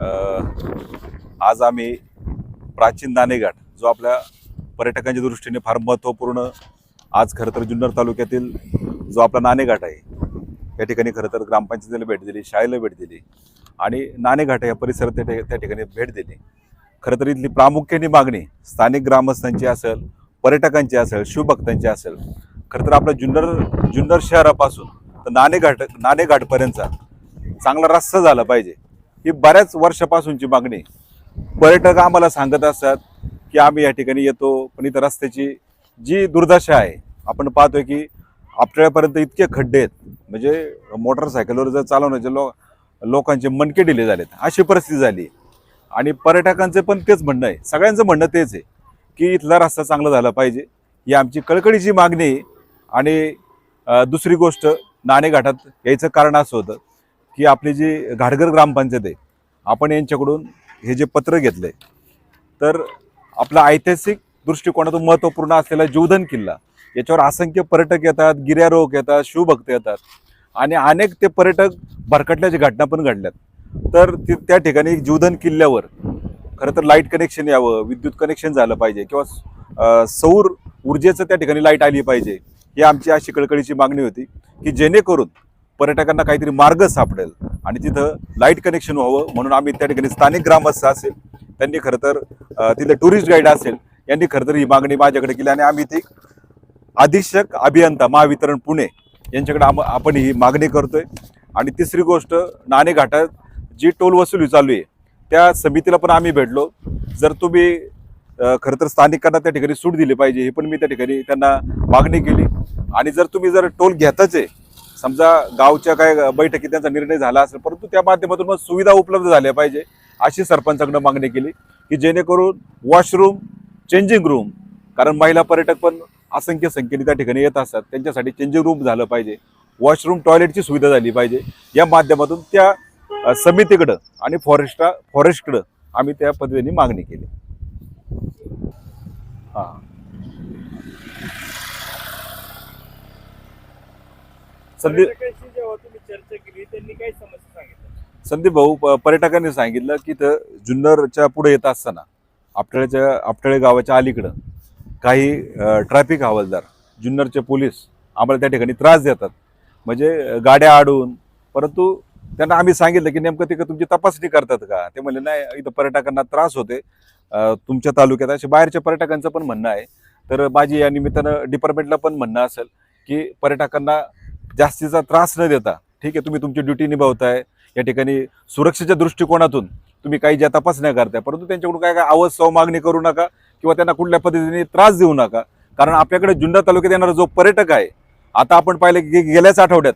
आज आम्ही प्राचीन नाणेघाट जो आपल्या पर्यटकांच्या दृष्टीने फार महत्त्वपूर्ण आज खरं तर जुन्नर तालुक्यातील जो आपला नाणेघाट आहे या ठिकाणी खरं तर ग्रामपंचायतीला भेट दिली शाळेला भेट दिली आणि नाणेघाट या परिसरात त्या त्या ठिकाणी भेट दिली. खरं तर इथली प्रामुख्याने मागणी स्थानिक ग्रामस्थांची असेल पर्यटकांची असेल शिवभक्तांची असेल खरं तर आपल्या जुन्नर जुन्नर शहरापासून तर नाणेघाट नाणेघाटपर्यंतचा चांगला रस्ता झाला पाहिजे. ही बऱ्याच वर्षापासूनची मागणी पर्यटक आम्हाला सांगत असतात की आम्ही या ठिकाणी येतो पण इथं रस्त्याची जी दुर्दशा आहे आपण पाहतोय की आपल्यापर्यंत इतके खड्डे आहेत. म्हणजे मोटरसायकलवर जर चालवण्याचे लो लोकांचे मनके डिले झालेत. अशी परिस्थिती झाली. आणि पर्यटकांचे पण तेच म्हणणं आहे. सगळ्यांचं म्हणणं तेच आहे की इथला रस्ता चांगला झाला पाहिजे. ही आमची कळकळीची मागणी आहे. आणि दुसरी गोष्ट नाणेघाटात यायचं कारण असं होतं. की आपली जी घाटघर ग्रामपंचायत आहे आपण यांच्याकडून हे जे पत्र घेतलंय तर आपला ऐतिहासिक दृष्टिकोनातून महत्त्वपूर्ण असलेला जीवधन किल्ला याच्यावर असंख्य पर्यटक येतात गिर्यारोहक येतात शिवभक्त येतात आणि अनेक ते पर्यटक भरकटल्याच्या घटना पण घडल्यात. तर ति- त्या ठिकाणी जीवधन किल्ल्यावर खरं तर लाइट कनेक्शन यावं विद्युत कनेक्शन झालं पाहिजे किंवा सौर ऊर्जेचं त्या ठिकाणी लाइट आली पाहिजे ही आमची अशी कळकळीची मागणी होती की जेणेकरून पर्यटकांना काहीतरी मार्ग सापडेल आणि तिथं लाइट कनेक्शन व्हावं म्हणून आम्ही त्या ठिकाणी स्थानिक ग्रामस्थ असेल त्यांनी खरं तर तिथले टुरिस्ट गाईड असेल यांनी खरं तर ही मागणी माझ्याकडे केली आणि आम्ही ती अधीक्षक अभियंता महावितरण पुणे यांच्याकडे आम आपण ही मागणी करतोय. आणि तिसरी गोष्ट नाणेघाटात जी टोल वसुली चालू आहे त्या समितीला पण आम्ही भेटलो. जर तुम्ही खरं तर स्थानिकांना त्या ठिकाणी सूट दिली पाहिजे हे पण मी त्या ठिकाणी त्यांना मागणी केली. आणि जर तुम्ही जर टोल घेताच आहे समजा गावच्या काय बैठकीत त्यांचा निर्णय झाला असेल परंतु त्या माध्यमातून मग सुविधा उपलब्ध झाल्या पाहिजे अशी सरपंचाकडं मागणी केली की जेणेकरून वॉशरूम चेंजिंग रूम कारण महिला पर्यटक पण असंख्य संख्येने त्या ठिकाणी येत असतात. त्यांच्यासाठी चेंजिंग रूम झालं पाहिजे. वॉशरूम टॉयलेटची सुविधा झाली पाहिजे. या माध्यमातून त्या समितीकडं आणि फॉरेस्टा फॉरेस्टकडं आम्ही त्या पद्धतीने मागणी केली. हां. संदीप पर्यटकांशी जेव्हा तुम्ही चर्चा केली त्यांनी काय समस्या सांगितल्या? संदीप भाऊ पर्यटकांनी सांगितलं की इथं जुन्नरच्या पुढे येत असताना आपटळ्याच्या आपटळे गावाच्या अलीकडं काही ट्रॅफिक हवालदार जुन्नरचे पोलीस आम्हाला त्या ठिकाणी त्रास देतात. म्हणजे गाड्या अडून परंतु त्यांना आम्ही सांगितलं की नेमकं तिकडे तुमची तपासणी करतात का? ते म्हणले नाही इथं पर्यटकांना त्रास होते तुमच्या तालुक्यात असे बाहेरच्या पर्यटकांचं पण म्हणणं आहे. तर माझी या निमित्तानं डिपार्टमेंटला पण म्हणणं असेल की पर्यटकांना जास्तीचा त्रास न देता ठीक आहे तुम्ही तुमची ड्युटी निभावताय. या ठिकाणी सुरक्षेच्या दृष्टिकोनातून तुम्ही काही ज्या तपासण्या करताय परंतु त्यांच्याकडून काय काय अवसव मागणी करू नका किंवा त्यांना कुठल्या पद्धतीने त्रास देऊ नका. कारण आपल्याकडे जुन्नर तालुक्यात येणारा जो पर्यटक आहे आता आपण पाहिलं की गेल्याच आठवड्यात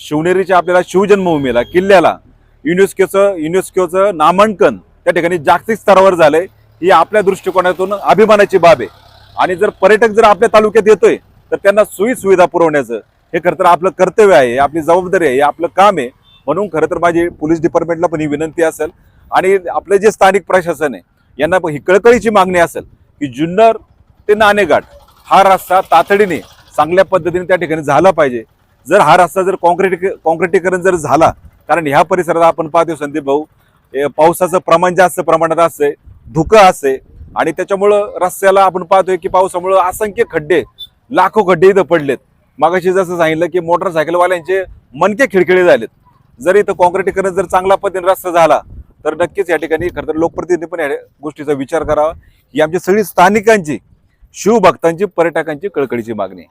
शिवनेरीच्या आपल्याला शिवजन्मभूमीला किल्ल्याला युनेस्कोचं युनेस्कोचं नामांकन त्या ठिकाणी जागतिक स्तरावर झालंय. ही आपल्या दृष्टिकोनातून अभिमानाची बाब आहे. आणि जर पर्यटक जर आपल्या तालुक्यात येतोय तर त्यांना सोयी सुविधा पुरवण्याचं हे खरं तर आपलं कर्तव्य आहे आपली जबाबदारी आहे हे आपलं काम आहे. म्हणून खरं तर माझी पोलीस डिपार्टमेंटला पण ही विनंती असेल. आणि आपलं जे स्थानिक प्रशासन आहे यांना पण ही कळकळीची मागणी असेल की जुन्नर ते नाणेघाट हा रस्ता तातडीने चांगल्या पद्धतीने त्या ठिकाणी झाला पाहिजे. जर हा रस्ता जर कॉन्क्रीट कॉन्क्रिटीकरण जर झाला कारण ह्या परिसरात आपण पाहतो संदीप भाऊ पावसाचं प्रमाण जास्त प्रमाणात असते धुकं असते आणि त्याच्यामुळं रस्त्याला आपण पाहतोय की पावसामुळं असंख्य खड्डे लाखो खड्डे इथं पडलेत. मागाशी जसं सांगितलं की मोटरसायकलवाल्यांचे मनके खिळखिळे झालेत. जर इथं कॉन्क्रिटीकरण जर चांगला पद्धतीने रस्ता झाला तर नक्कीच या ठिकाणी खरं तर लोकप्रतिनिधी पण या गोष्टीचा विचार करावा. ही आमची सगळी स्थानिकांची शिवभक्तांची पर्यटकांची कळकळीची मागणी आहे.